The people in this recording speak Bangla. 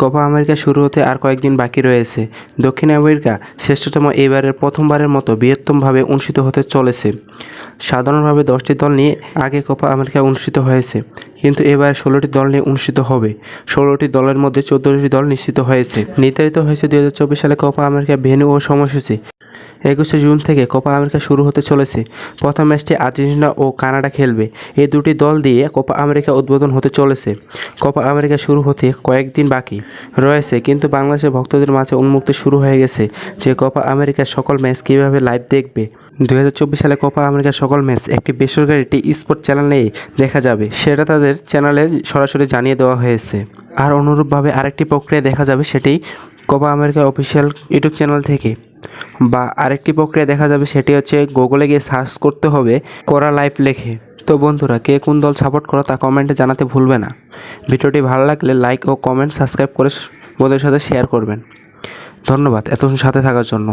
কোপা আমেরিকা শুরু হতে আর কয়েকদিন বাকি রয়েছে। দক্ষিণ আমেরিকা শ্রেষ্ঠতম এবারের প্রথমবারের মতো বৃহত্তমভাবে অনুষ্ঠিত হতে চলেছে। সাধারণভাবে দশটি দল নিয়ে আগে কোপা আমেরিকা অনুষ্ঠিত হয়েছে, কিন্তু এবার ষোলোটি দল নিয়ে অনুষ্ঠিত হবে। ষোলোটি দলের মধ্যে চোদ্দোটি দল নিশ্চিত হয়েছে। নির্ধারিত হয়েছে দু হাজার চব্বিশ সালে কোপা আমেরিকা ভেন্যু ও সময়সূচি। একুশে জুন থেকে কোপা আমেরিকা শুরু হতে চলেছে। প্রথম ম্যাচটি আর্জেন্টিনা ও কানাডা খেলবে। এই দুটি দল দিয়ে কোপা আমেরিকা উদ্বোধন হতে চলেছে। কোপা আমেরিকা শুরু হতে কয়েকদিন বাকি রয়েছে, কিন্তু বাংলাদেশের ভক্তদের মাঝে উন্মুক্ত শুরু হয়ে গেছে যে কোপা আমেরিকার সকল ম্যাচ কীভাবে লাইভ দেখবে। দু হাজার চব্বিশ সালে কোপা আমেরিকার সকল ম্যাচ একটি বেসরকারি টি স্পোর্ট চ্যানেলেই দেখা যাবে। সেটা তাদের চ্যানেলে সরাসরি জানিয়ে দেওয়া হয়েছে। আর অনুরূপভাবে আরেকটি প্রক্রিয়া দেখা যাবে, সেটি কোপা আমেরিকার অফিসিয়াল ইউটিউব চ্যানেল থেকে। বা আরেকটি প্রক্রিয়া দেখা যাবে, সেটি হচ্ছে গুগলে গিয়ে সার্চ করতে হবে করা লাইভ লেখে। তো বন্ধুরা, কে কোন দল সাপোর্ট করো তা কমেন্টে জানাতে ভুলবে না। ভিডিওটি ভালো লাগলে লাইক ও কমেন্ট সাবস্ক্রাইব করে বন্ধুদের সাথে শেয়ার করবেন। ধন্যবাদ এতক্ষণ সাথে থাকার জন্য।